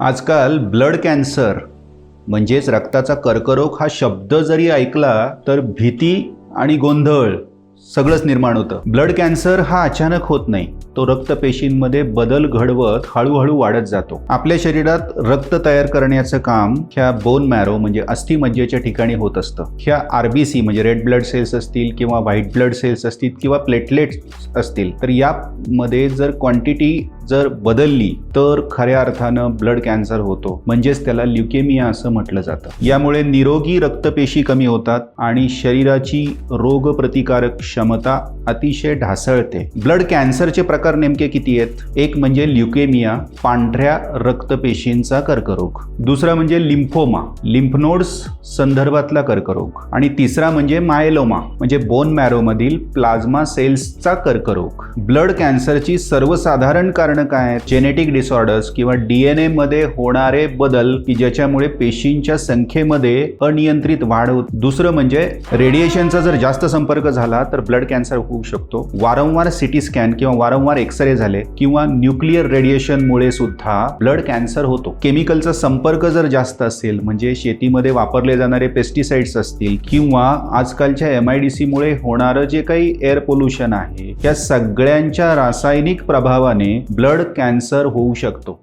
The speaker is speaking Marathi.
आजकाल ब्लड कॅन्सर म्हणजेच रक्ताचा कर्करोग हा शब्द जरी ऐकला तर भीती आणि गोंधळ सगळंच निर्माण होतं. ब्लड कॅन्सर हा अचानक होत नाही. तो रक्तपेशींमध्ये बदल घडवत हळूहळू वाढत जातो. आपल्या शरीरात रक्त तयार करण्याचं काम ह्या बोन मॅरो म्हणजे अस्थिमज्जेच्या ठिकाणी होत असतं. ह्या आरबीसी म्हणजे रेड ब्लड सेल्स असतील किंवा व्हाईट ब्लड सेल्स असतील किंवा प्लेटलेट्स असतील तर यामध्ये जर क्वांटिटी जर बदलली तर खऱ्या अर्थानं ब्लड कॅन्सर होतो. म्हणजेच त्याला ल्युकेमिया असं म्हटलं जातं. यामुळे निरोगी रक्तपेशी कमी होतात आणि शरीराची रोगप्रतिकारक क्षमता अतिशय ढासळते. ब्लड कॅन्सरचे प्रकार नेमके किती आहेत? एक म्हणजे ल्युकेमिया पांढऱ्या रक्तपेशींचा कर्करोग. दुसरा म्हणजे लिम्फोमा लिम्फनोड्स संदर्भातला कर्करोग. आणि तिसरा म्हणजे मायलोमा म्हणजे बोन मॅरोमधील प्लाझ्मा सेल्सचा कर्करोग. ब्लड कॅन्सरची सर्वसाधारण कारण काय आहेत? जेनेटिक डिसऑर्डर्स किंवा डीएनए मध्ये होणारे बदल की ज्याच्यामुळे पेशींच्या संख्येमध्ये अनियंत्रित वाढ होत. दुसरं म्हणजे रेडिएशनचा जर जास्त संपर्क झाला तर ब्लड कॅन्सर होऊ शकतो. वारंवार सिटी स्कॅन किंवा वारंवार एक्सरे झाले किंवा न्यूक्लिअर रेडिएशनमुळे सुद्धा ब्लड कॅन्सर होतो. केमिकलचा संपर्क जर जास्त असेल म्हणजे शेतीमध्ये वापरले जाणारे पेस्टिसाइड्स असतील किंवा आजकालच्या एम आय डी सीमुळे होणारं जे काही एअर पोल्युशन आहे या सगळ्यांच्या रासायनिक प्रभावाने ब्लड ब्लड कॅन्सर होऊ शकतो.